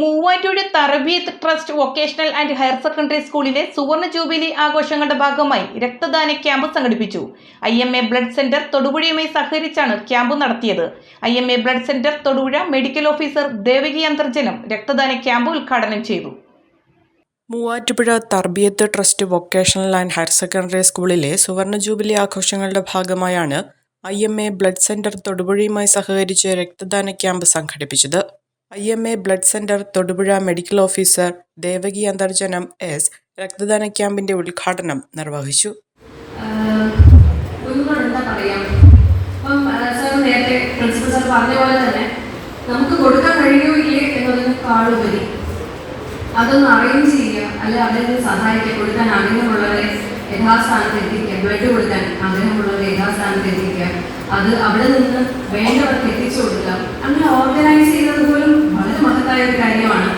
Muvattupuzha Tarbiyath trust vocational and higher secondary സ്കൂളിലെ സുവർണ jubilee ആഘോഷങ്ങളുടെ ഭാഗമായി രക്തദാന ക്യാമ്പ് സംഘടിപ്പിച്ചു. I M A blood centre തൊടുപുഴയുമായി സഹകരിച്ചാണ് ക്യാമ്പ് നടത്തിയത്. I M A blood centre Thodupuzha medical officer Devaki Antharjanam രക്തദാന ക്യാമ്പ് ഉദ്ഘാടനം ചെയ്തു. Muvattupuzha Tarbiyath trust vocational and higher secondary സ്കൂളിലെ സുവർണ ജൂബിലി ആഘോഷങ്ങളുടെ ഭാഗമായാണ് I M A blood centre തൊടുപുഴയുമായി സഹകരിച്ച് രക്തദാന ക്യാമ്പ് സംഘടിപ്പിച്ചത്. I M A blood centre Thodupuzha medical officer Devaki Antharjanam S രക്തദാന ക്യാമ്പിന്റെ ഉദ്ഘാടനം നിർവഹിച്ചു. നേരത്തെ പ്രിൻസിപ്പൽ സാർ പറഞ്ഞ പോലെ തന്നെ നമുക്ക് കൊടുക്കാൻ കഴിയുമോ ഇല്ലേ എന്നതിനേക്കാളുപരി അതൊന്ന് അറേഞ്ച് ചെയ്യുക അല്ലെ അവരെ സഹായിക്കുക കൊടുക്കാൻ ആഗ്രഹമുള്ളവരെ യഥാസ്ഥാനത്ത് എത്തിക്കുക ബ്ലഡ് കൊടുക്കാൻ ആഗ്രഹമുള്ളവരെ യഥാസ്ഥാനത്ത് എത്തിക്കുക. അത് അവിടെ നിന്ന് വേണ്ടവർക്ക് എത്തിച്ചു കൊടുക്കുക അങ്ങനെ ഓർഗനൈസ് ചെയ്തത് പോലും വളരെ മഹത്തായ ഒരു കാര്യമാണ്.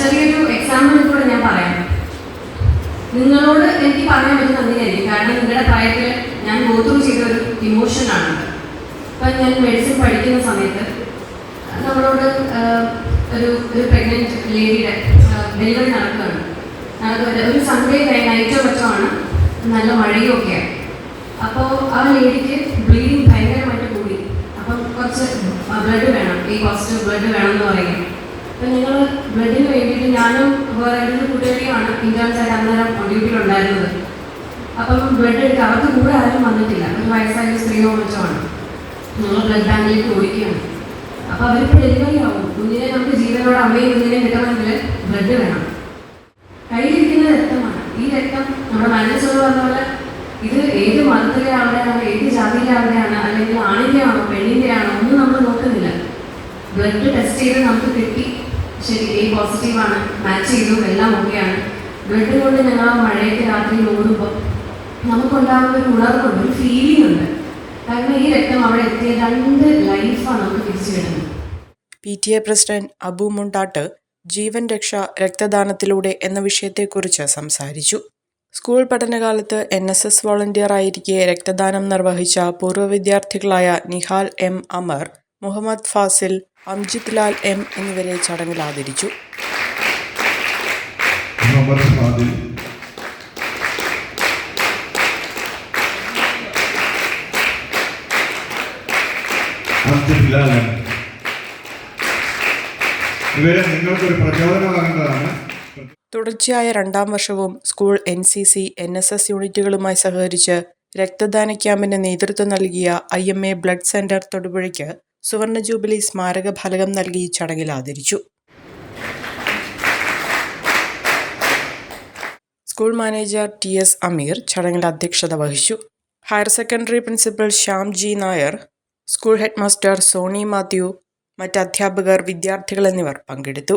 ചെറിയൊരു എക്സാമ്പിൾ കൂടെ ഞാൻ പറയാം. നിങ്ങളോട് എനിക്ക് പറയാൻ പറ്റുന്ന അങ്ങനെയായിരിക്കും കാരണം നിങ്ങളുടെ പ്രായത്തിൽ ഞാൻ ഗോത്രൂ ചെയ്ത ഒരു ഇമോഷനാണ് ഇപ്പം ഞാൻ മെഡിസിൻ പഠിക്കുന്ന സമയത്ത് നമ്മളോട് ഒരു ഒരു പ്രഗ്നന്റ് ലേഡിയുടെ ഡെലിവറി നടക്കുകയാണ്. നടക്കുക ഒരു സൺഡേ നൈറ്റോ മറ്റോ നല്ല മഴയും ഒക്കെയാണ്. അപ്പോൾ ആ ലേഡിക്ക് ബ്ലീഡിങ് ഭയങ്കരമായിട്ട് കൂടി. അപ്പം കുറച്ച് ബ്ലഡ് വേണം. ഈ കുറച്ച് ബ്ലഡ് വേണം എന്ന് പറയും അപ്പം നിങ്ങൾ ബ്ലഡിന് വേണ്ടിയിട്ട് ഞാനും വേറെ രണ്ട് കൂട്ടുകാരിയുമാണ് ഇന്റേൺസ് ആയിട്ട് അന്നേരം ഡ്യൂട്ടിയിലുണ്ടായിരുന്നത് അപ്പം ബ്ലഡ് എടുക്കുക അവർക്ക് കൂടെ ആരും വന്നിട്ടില്ല. ഒരു വയസ്സായ സ്ത്രീയോ മറ്റോ ഞങ്ങൾ ബ്ലഡ് ബാങ്കിലേക്ക് ഓടിക്കുകയാണ്. അപ്പോൾ അവർക്ക് ഡെലിവറി ആവും. കുഞ്ഞിനെ നമുക്ക് ജീവനോട് അമ്മയും കുഞ്ഞിനെ കിട്ടണമെങ്കിൽ ബ്ലഡ് വേണം. കയ്യിലിരിക്കുന്ന രക്തമാണ്. ഈ രക്തം നമ്മുടെ മനസ്സോട് പറഞ്ഞ പോലെ ഇത് ഏത് മതത്തിലെ ആളുടെയാണ് ഏത് ജാതിയിലെ ആളുടെയാണ് അല്ലെങ്കിൽ ആണിന്റെ ആണോ പെണ്ണിന്റെ ആണോ ഒന്നും നമ്മൾ നോക്കുന്നില്ല. ബ്ലഡ് ടെസ്റ്റ് ചെയ്ത് നമുക്ക് കിട്ടി. ശരി എ പോസിറ്റീവാണ് മാച്ച് ചെയ്തു എല്ലാം ഓക്കെയാണ് ബ്ലഡ് കൊണ്ട് ഞങ്ങൾ ആ മഴയൊക്കെ രാത്രി ഓടുമ്പോൾ നമുക്കുണ്ടാകുന്ന ഒരു ഉണർവുണ്ട് ഒരു ഫീലിംഗ് ഉണ്ട്. കാരണം ഈ രക്തം അവിടെ എത്തിയ രണ്ട് ലൈഫാണ് നമുക്ക് തിരിച്ചു കിട്ടുന്നത്. P T A president Abu Mundattu ജീവൻ രക്ഷ രക്തദാനത്തിലൂടെ എന്ന വിഷയത്തെക്കുറിച്ച് സംസാരിച്ചു. സ്കൂൾ പഠനകാലത്ത് എൻ എസ് എസ് വോളണ്ടിയർ ആയിരിക്കെ രക്തദാനം നിർവഹിച്ച പൂർവ വിദ്യാർത്ഥികളായ നിഹാൽ എം അമർ മുഹമ്മദ് ഫാസിൽ അംജിത് ലാൽ എം എന്നിവരെ ചടങ്ങിൽ ആദരിച്ചു ഇവരെ നിങ്ങൾക്കൊരു പ്രചോദനമാകേണ്ടതാണ് തുടർച്ചയായ രണ്ടാം വർഷവും school N C C N S S യൂണിറ്റുകളുമായി സഹകരിച്ച് രക്തദാന ക്യാമ്പിന് നേതൃത്വം നൽകിയ I M A blood centre തൊടുപുഴയ്ക്ക് സുവർണ ജൂബിലി സ്മാരക ഫലകം നൽകി ചടങ്ങിൽ ആദരിച്ചു. School manager T S Ameer ചടങ്ങിൽ അധ്യക്ഷത വഹിച്ചു. Higher secondary principal Shyam G Nair school headmaster Soni Mathew മറ്റ് അധ്യാപകർ വിദ്യാർത്ഥികൾ എന്നിവർ പങ്കെടുത്തു.